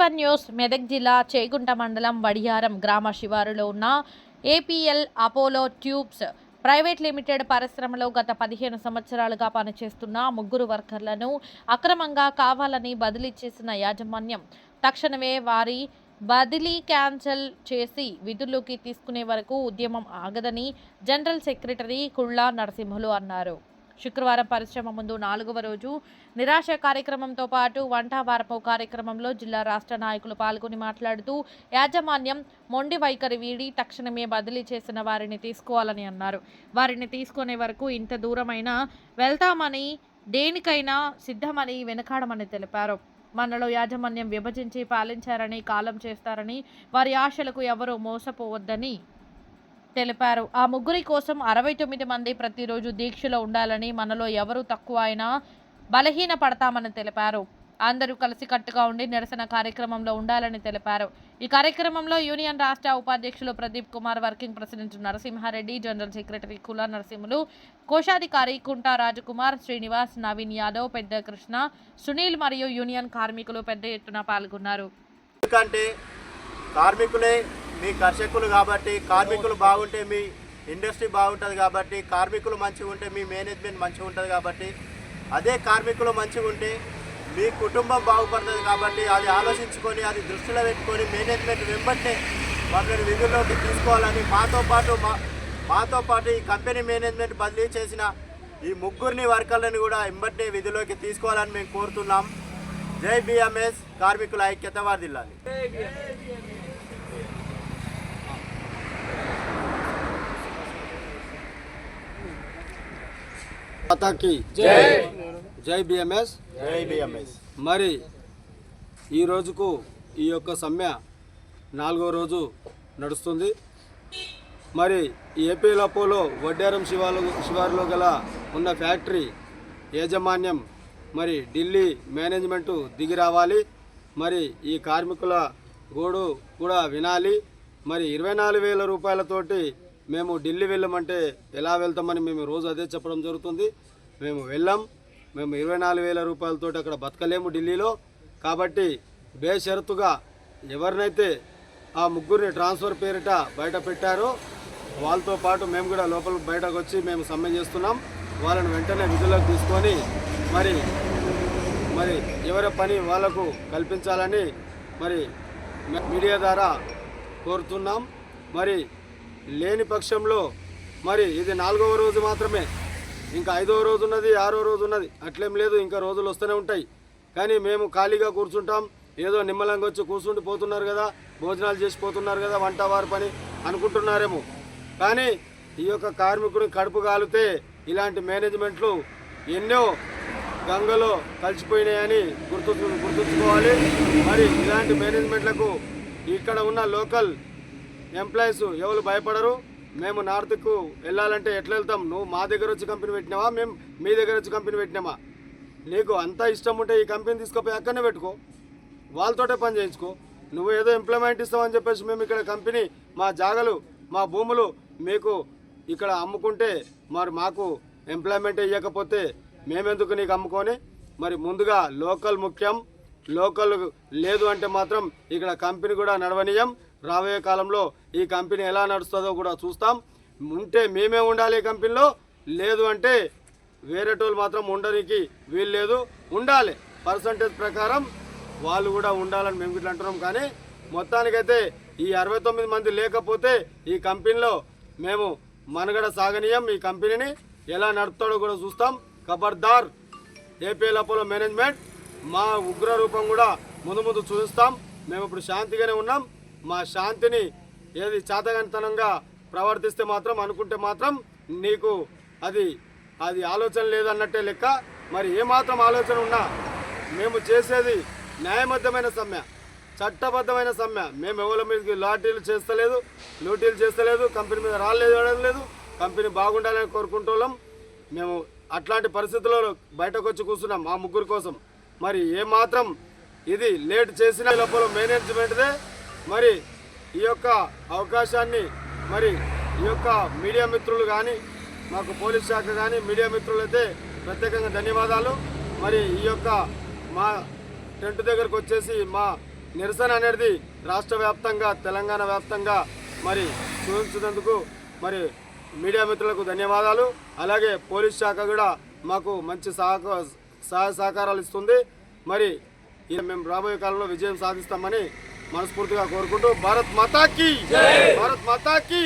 One news Medak జిల్లా చేగుంట మండలం వడియారం గ్రామ శివారులో ఉన్న APL Apollo Tubes private limited పరిశ్రమలో గత పదిహేను సంవత్సరాలుగా పనిచేస్తున్న ముగ్గురు వర్కర్లను అక్రమంగా కావాలని బదిలీ చేసిన యాజమాన్యం తక్షణమే వారి బదిలీ క్యాన్సల్ చేసి విధుల్లోకి తీసుకునే వరకు ఉద్యమం ఆగదని జనరల్ సెక్రటరీ కుళ్ళా నరసింహులు అన్నారు. శుక్రవారం పరిశ్రమ ముందు నాలుగవ రోజు నిరాశ కార్యక్రమంతో పాటు వంట వారపు కార్యక్రమంలో జిల్లా రాష్ట్ర నాయకులు పాల్గొని మాట్లాడుతూ యాజమాన్యం మొండి వైఖరి వీడి తక్షణమే బదిలీ చేసిన వారిని తీసుకోవాలని అన్నారు. వారిని తీసుకునే వరకు ఇంత దూరమైనా వెళ్తామని దేనికైనా సిద్ధమని వెనకాడమని తెలిపారు. మనలో యాజమాన్యం విభజించి పాలించారని కాలం చేస్తారని వారి ఆశలకు ఎవరూ మోసపోవద్దని తెలిపారు. ఆ ముగ్గురి కోసం అరవై తొమ్మిది మంది ప్రతిరోజు దీక్షలో ఉండాలని మనలో ఎవరు తక్కువ అయినా బలహీన పడతామని తెలిపారు. అందరూ కలిసికట్టుగా ఉండి నిరసన కార్యక్రమంలో ఉండాలని తెలిపారు. ఈ కార్యక్రమంలో యూనియన్ రాష్ట్ర ఉపాధ్యక్షులు Pradeep Kumar working president Narasimha Reddy general secretary Kula Narasimhulu కోశాధికారి కుంటా రాజకుమార్ శ్రీనివాస్ నవీన్ యాదవ్ పెద్ద కృష్ణ సునీల్ మరియు యూనియన్ కార్మికులు పెద్ద ఎత్తున పాల్గొన్నారు. ఎందుకంటే కార్మికులే మీ కర్షకులు కాబట్టి కార్మికులు బాగుంటే మీ ఇండస్ట్రీ బాగుంటుంది కాబట్టి కార్మికులు మంచిగా ఉంటే మీ మేనేజ్మెంట్ మంచిగా ఉంటుంది కాబట్టి అదే కార్మికులు మంచిగా ఉంటే మీ కుటుంబం బాగుపడుతుంది కాబట్టి అది ఆలోచించుకొని అది దృష్టిలో పెట్టుకొని మేనేజ్మెంట్ వెంబట్టే వాళ్ళని విధుల్లోకి తీసుకోవాలని మాతో పాటు మా మాతో పాటు ఈ కంపెనీ మేనేజ్మెంట్ బదిలీ చేసిన ఈ ముగ్గురిని వర్కర్లను కూడా వెంబట్టే విధుల్లోకి తీసుకోవాలని మేము కోరుతున్నాం. జై బిఎంఎస్ కార్మికుల ఐక్యత వారిదిల్లాలి మాతాకి. జై. బిఎంఎస్. జై బిఎంఎస్. మరి ఈ రోజుకు ఈ యొక్క సమ్మె నాలుగో రోజు నడుస్తుంది. మరి ఈ ఏపీల అపోలో వడ్డారం శివాలు శివారులో గల ఉన్న ఫ్యాక్టరీ యాజమాన్యం మరి ఢిల్లీ మేనేజ్మెంటు దిగి రావాలి. మరి ఈ కార్మికుల గోడు కూడా వినాలి. మరి ఇరవై నాలుగు వేల రూపాయలతోటి మేము ఢిల్లీ వెళ్ళమంటే ఎలా వెళ్తామని మేము రోజు అదే చెప్పడం జరుగుతుంది. మేము వెళ్ళాం. మేము ఇరవై నాలుగు వేల రూపాయలతోటి అక్కడ బతకలేము ఢిల్లీలో. కాబట్టి బేషరతుగా ఎవరినైతే ఆ ముగ్గురిని ట్రాన్స్ఫర్ పేరిట బయట పెట్టారో వాళ్ళతో పాటు మేము కూడా లోపల బయటకు వచ్చి మేము సమ్మె చేస్తున్నాం. వాళ్ళని వెంటనే విధులకు తీసుకొని మరి మరి ఎవరి పని వాళ్ళకు కల్పించాలని మరి మీడియా ద్వారా కోరుతున్నాం. మరి లేని పక్షంలో మరి ఇది నాలుగవ రోజు మాత్రమే. ఇంకా ఐదవ రోజు ఉన్నది ఆరో రోజు ఉన్నది. అట్లేం లేదు ఇంకా రోజులు వస్తూనే ఉంటాయి. కానీ మేము ఖాళీగా కూర్చుంటాం. ఏదో నిమ్మలంగా వచ్చి కూర్చుంటూ పోతున్నారు కదా భోజనాలు చేసిపోతున్నారు కదా వంట వారి పని అనుకుంటున్నారేమో. కానీ ఈ యొక్క కార్మికుని కడుపు కాలితే ఇలాంటి మేనేజ్మెంట్లు ఎన్నో గంగలో కలిసిపోయినాయని గుర్తు గుర్తుంచుకోవాలి. మరి ఇలాంటి మేనేజ్మెంట్లకు ఇక్కడ ఉన్న లోకల్ ఎంప్లాయీస్ ఎవరు భయపడరు? మేము నార్త్కు వెళ్ళాలంటే ఎట్లా వెళ్తాం? నువ్వు మా దగ్గర వచ్చి కంపెనీ పెట్టినావా? మేము మీ దగ్గర వచ్చి కంపెనీ పెట్టినామా? నీకు అంత ఇష్టం ఉంటే ఈ కంపెనీ తీసుకుపోయి అక్కడనే పెట్టుకో. వాళ్ళతోటే పని చేయించుకో. నువ్వు ఏదో ఎంప్లాయ్మెంట్ ఇస్తావని చెప్పేసి మేము ఇక్కడ కంపెనీ మా జాగలు మా భూములు మీకు ఇక్కడ అమ్ముకుంటే మరి మాకు ఎంప్లాయ్మెంట్ ఇవ్వకపోతే మేమెందుకు నీకు అమ్ముకొని? మరి ముందుగా లోకల్ ముఖ్యం లోకల్ లేదు అంటే మాత్రం ఇక్కడ కంపెనీ కూడా నడవనీయం. రాబోయే కాలంలో ఈ కంపెనీ ఎలా నడుస్తుందో కూడా చూస్తాం. ఉంటే మేమే ఉండాలి ఈ కంపెనీలో. లేదు అంటే వేరేటోళ్ళు మాత్రం ఉండడానికి వీలు లేదు. ఉండాలి. పర్సంటేజ్ ప్రకారం వాళ్ళు కూడా ఉండాలని మేము ఇట్లా అంటున్నాం. కానీ మొత్తానికైతే ఈ అరవై తొమ్మిది మంది లేకపోతే ఈ కంపెనీలో మేము మనుగడ సాగనీయం. ఈ కంపెనీని ఎలా నడుపుతాడో కూడా చూస్తాం. ఖబర్దార్ ఏపీఎల్ అపోలో మేనేజ్మెంట్ మా ఉగ్ర రూపం కూడా ముందు ముందు చూస్తాం. మేము ఇప్పుడు శాంతిగానే ఉన్నాం. మా శాంతిని ఏది చేతగనితనంగా ప్రవర్తిస్తే మాత్రం అనుకుంటే మాత్రం నీకు అది అది ఆలోచన లేదన్నట్టే లెక్క. మరి ఏమాత్రం ఆలోచన ఉన్నా మేము చేసేది న్యాయబద్ధమైన సమ్మె చట్టబద్ధమైన సమ్మె. మేము ఎవరి మీద లాటీలు చేస్తలేదు లూటీలు చేస్తలేదు కంపెనీ మీద రాలేదు లేదు కంపెనీ బాగుండాలని కోరుకుంటున్నాం మేము అట్లాంటి పరిస్థితుల్లో బయటకు వచ్చి కూర్చున్నాం మా ముగ్గురు కోసం. మరి ఏమాత్రం ఇది లేట్ చేసిన లోపల మేనేజ్మెంట్దే. మరి ఈ యొక్క అవకాశాన్ని మరి ఈ యొక్క మీడియా మిత్రులు కానీ మాకు పోలీస్ శాఖ కానీ మీడియా మిత్రులైతే ప్రత్యేకంగా ధన్యవాదాలు. మరి ఈ యొక్క మా టెంట్ దగ్గరకు వచ్చేసి మా నిరసన అనేది రాష్ట్ర వ్యాప్తంగా తెలంగాణ వ్యాప్తంగా మరి చూపించినందుకు మరి మీడియా మిత్రులకు ధన్యవాదాలు. అలాగే పోలీస్ శాఖ కూడా మాకు మంచి సహక సహాయ సహకారాలు ఇస్తుంది. మరి మేము రాబోయే కాలంలో విజయం సాధిస్తామని మనస్ఫూర్తిగా కోరుకుంటూ భారత్ మాతాకి భారత్ మాతాకి